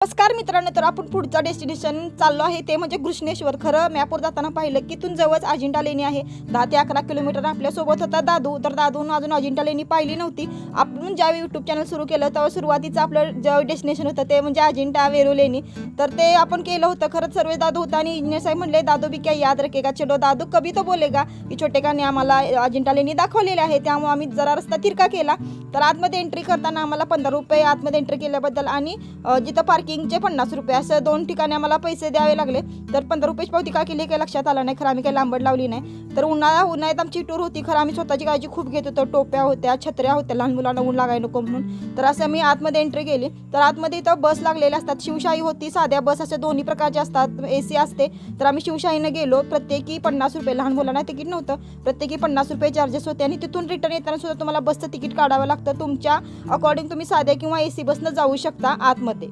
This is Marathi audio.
नमस्कार मित्रांनो तर आपण पुढचं डेस्टिनेशन चाललो आहे. ते म्हणजे घृष्णेश्वर. खरं मॅपवर जाताना पाहिलं की तून जवळच अजिंठा लेणी आहे. दहा ते अकरा किलोमीटर आपल्यासोबत होता दादू. तर दादून अजून अजिंठा लेणी पाहिली नव्हती. आपण ज्यावेळी यूट्यूब चॅनल सुरू केलं तेव्हा सुरुवातीचं आपलं जे डेस्टिनेशन होतं ते म्हणजे अजिंठा वेरू लेणी. तर ते आपण केलं होतं. खरंच सर्व दादू होता आणि इंजिनियर साहेब म्हणले दादू बी काय याद रखेगा? चलो दादू कभी तो बोलेगा की छोटेकाने आम्हाला अजिंठा लेणी दाखवलेली आहे. त्यामुळे आम्ही जरा रस्ता तिरका केला. तर आतमध्ये एंट्री करताना आम्हाला पंधरा रुपये आतमध्ये एंट्री केल्याबद्दल आणि जिथं पार्किंग पार्किंगचे पन्नास रुपये. असं दोन ठिकाणी आम्हाला पैसे द्यावे लागले. तर पंधरा रुपयाची पावती का केली? काही लक्षात आलं नाही. खरं आम्ही काही लांबड लावली नाही. तर उन्हाळा उन्हाळ्यात आमची टूर होती. खरं आम्ही स्वतःची काळजी खूप घेत होतो. टोप्या होत्या छत्र्या होत्या. लहान मुलांना ऊन लागाय नको म्हणून. तर असं मी आतमध्ये एंट्री केली. तर आतमध्ये इथं बस लागलेल्या असतात. शिवशाही होती. साध्या बस असे दोन्ही प्रकारचे असतात. ए सी असते. तर आम्ही शिवशाहीनं गेलो. प्रत्येकी पन्नास रुपये. लहान मुलांना तिकीट नव्हतं. प्रत्येकी पन्नास रुपये चार्जेस होते. आणि तिथून रिटर्न येताना सुद्धा तुम्हाला बसचं तिकीट काढावं लागतं. तुमच्या अकॉर्डिंग तुम्ही साध्या किंवा ए सी बसनं जाऊ शकता आतमध्ये.